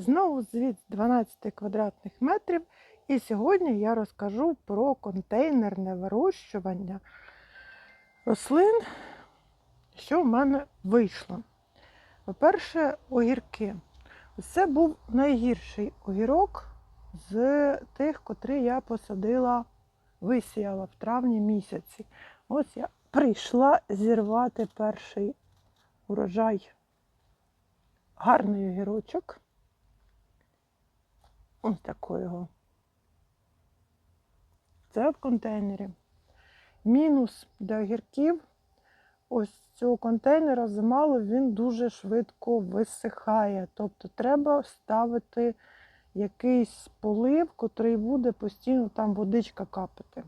Знову звіт 12 квадратних метрів. І сьогодні я розкажу про контейнерне вирощування рослин, що в мене вийшло. По-перше, огірки. Це був найгірший огірок з тих, котрі я посадила, висіяла в травні місяці. Ось я прийшла зірвати перший урожай. Гарний огірочок. Ось такий його. Це в контейнері. Мінус для огірків. Ось цього контейнера замало, він дуже швидко висихає. Тобто треба ставити якийсь полив, котрий буде постійно там водичка капати.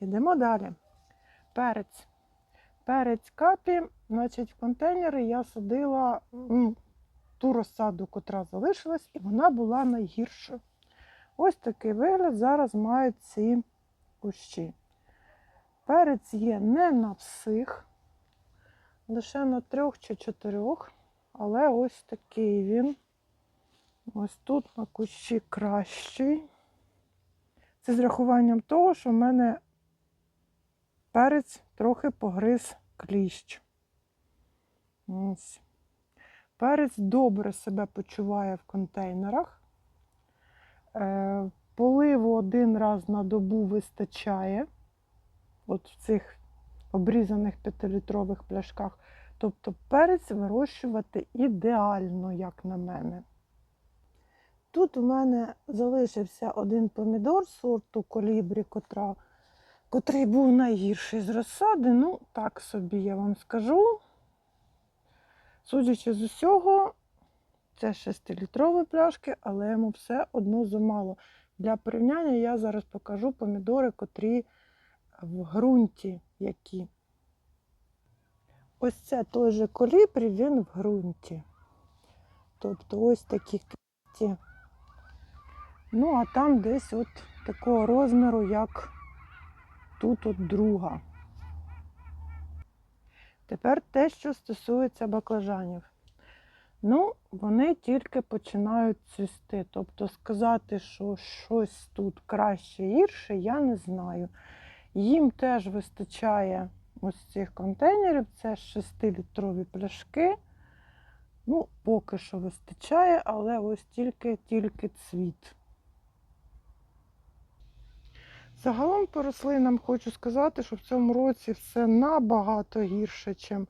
Йдемо далі. Перець. Перець капі, значить, в контейнери я садила ту розсаду, котра залишилась, і вона була найгіршою. Ось такий вигляд зараз мають ці кущі. Перець є не на всіх, лише на трьох чи чотирьох, але ось такий він. Ось тут на кущі кращий. Це з рахуванням того, що в мене перець трохи погриз кліщ. Ось. Перець добре себе почуває в контейнерах. Е, Поливу один раз на добу вистачає. От в цих обрізаних 5-літрових пляшках. Тобто перець вирощувати ідеально, як на мене. Тут у мене залишився один помідор сорту колібрі, котра, котрий був найгірший з розсади. Ну, так собі я вам скажу. Судячи з усього, це 6-літрові пляшки, але йому все одно замало. Для порівняння я зараз покажу помідори, котрі в ґрунті які. Ось це той же колібрі, він в ґрунті. Тобто ось такі квіті. Ну, а там десь от такого розміру, як тут от друга. Тепер те, що стосується баклажанів. Ну, вони тільки починають цвісти. Тобто сказати, що щось тут краще гірше, я не знаю. Їм теж вистачає ось цих контейнерів, це 6-літрові пляшки. Ну, поки що вистачає, але ось тільки-тільки цвіт. Загалом по рослинам хочу сказати, що в цьому році все набагато гірше, ніж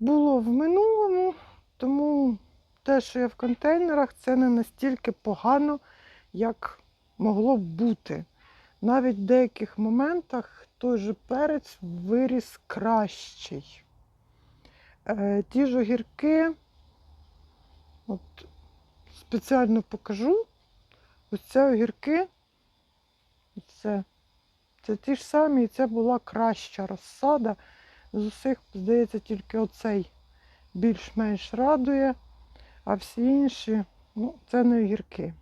було в минулому. Тому те, що є в контейнерах, це не настільки погано, як могло б бути. Навіть в деяких моментах той же перець виріс кращий. Е, ті ж огірки, от спеціально покажу, це огірки, це, це ті ж самі, і це була краща розсада. З усіх, здається, тільки оцей більш-менш радує, а всі інші, ну, це не огірки.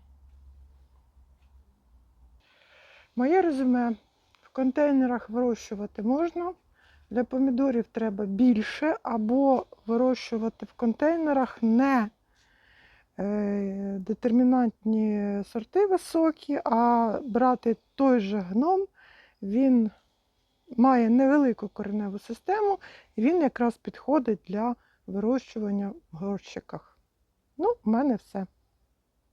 Моє резюме. В контейнерах вирощувати можна. Для помідорів треба більше, або вирощувати в контейнерах не детермінантні сорти високі, а брати той же гном, він має невелику кореневу систему, і він якраз підходить для вирощування в горщиках. Ну, в мене все.